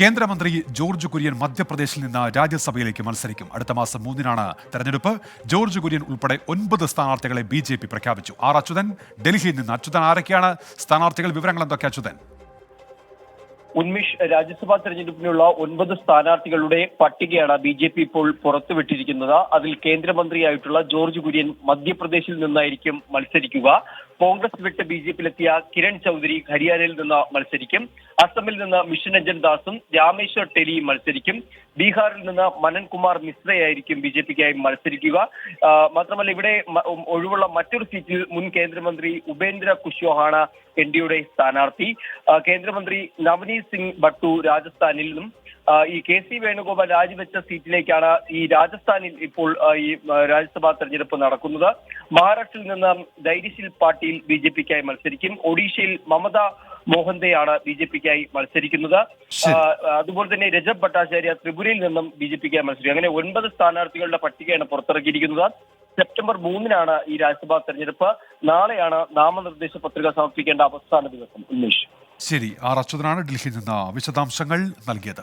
കേന്ദ്രമന്ത്രി ജോർജ് കുര്യൻ മധ്യപ്രദേശിൽ നിന്ന് രാജ്യസഭയിലേക്ക് മത്സരിക്കും. അടുത്ത മാസം മൂന്നിനാണ് തെരഞ്ഞെടുപ്പ്. ജോർജ് കുര്യൻ ഉൾപ്പെടെ ഒൻപത് സ്ഥാനാർത്ഥികളെ ബി ജെ പി പ്രഖ്യാപിച്ചു. ആർ അച്യുതൻ ഡൽഹിയിൽ നിന്ന് അച്യുതൻ ആരൊക്കെയാണ്? സ്ഥാനാർത്ഥികൾ വിവരങ്ങൾ എന്തൊക്കെ അച്യുതൻ? ഉന്മേഷ് രാജ്യസഭാ തെരഞ്ഞെടുപ്പിനുള്ള ഒൻപത് സ്ഥാനാർത്ഥികളുടെ പട്ടികയാണ് ബി ജെ പി ഇപ്പോൾ പുറത്തുവിട്ടിരിക്കുന്നത്. അതിൽ കേന്ദ്രമന്ത്രിയായിട്ടുള്ള ജോർജ് കുര്യൻ മധ്യപ്രദേശിൽ നിന്നായിരിക്കും മത്സരിക്കുക. കോൺഗ്രസ് വിട്ട് ബി ജെ പിയിലെത്തിയ കിരൺ ചൗധരി ഹരിയാനയിൽ നിന്ന് മത്സരിക്കും. അസമിൽ നിന്ന് മിഷൻ രഞ്ജൻ ദാസും രാമേശ്വർ ടെലിയും മത്സരിക്കും. ബീഹാറിൽ നിന്ന് മനൻകുമാർ മിശ്രയായിരിക്കും ബി ജെ പിക്കായി മത്സരിക്കുക. മാത്രമല്ല ഇവിടെ ഒഴിവുള്ള മറ്റൊരു സീറ്റിൽ മുൻ കേന്ദ്രമന്ത്രി ഉപേന്ദ്ര കുശ്വാഹാണ് എൻ ഡിയുടെ സ്ഥാനാർത്ഥി. കേന്ദ്രമന്ത്രി നവനീത് സിംഗ് ഭട്ടു രാജസ്ഥാനിൽ നിന്നും ഈ കെ സി വേണുഗോപാൽ രാജിവെച്ച സീറ്റിലേക്കാണ് ഈ രാജസ്ഥാനിൽ ഇപ്പോൾ ഈ രാജ്യസഭാ തെരഞ്ഞെടുപ്പ് നടക്കുന്നത്. മഹാരാഷ്ട്രയിൽ നിന്ന് ധൈര്യശീൽ പാട്ടീൽ ബി ജെ പിക്കായി മത്സരിക്കും. ഒഡീഷയിൽ മമത മോഹന്തയാണ് ബി ജെ പിക്കായി മത്സരിക്കുന്നത്. അതുപോലെ തന്നെ രജബ് ഭട്ടാചാര്യ ത്രിപുരയിൽ നിന്നും ബി ജെ പിക്കായി മത്സരിക്കും. അങ്ങനെ ഒൻപത് സ്ഥാനാർത്ഥികളുടെ പട്ടികയാണ് പുറത്തിറക്കിയിരിക്കുന്നത്. സെപ്റ്റംബർ മൂന്നിനാണ് ഈ രാജ്യസഭാ തെരഞ്ഞെടുപ്പ്. നാളെയാണ് നാമനിർദ്ദേശ പത്രിക സമർപ്പിക്കേണ്ട അവസാന ദിവസം ഉന്മേഷ്. ശരി ആർ അച്യുതനാണ് ഡൽഹിയിൽ നിന്ന് വിശദാംശങ്ങൾ നൽകിയത്.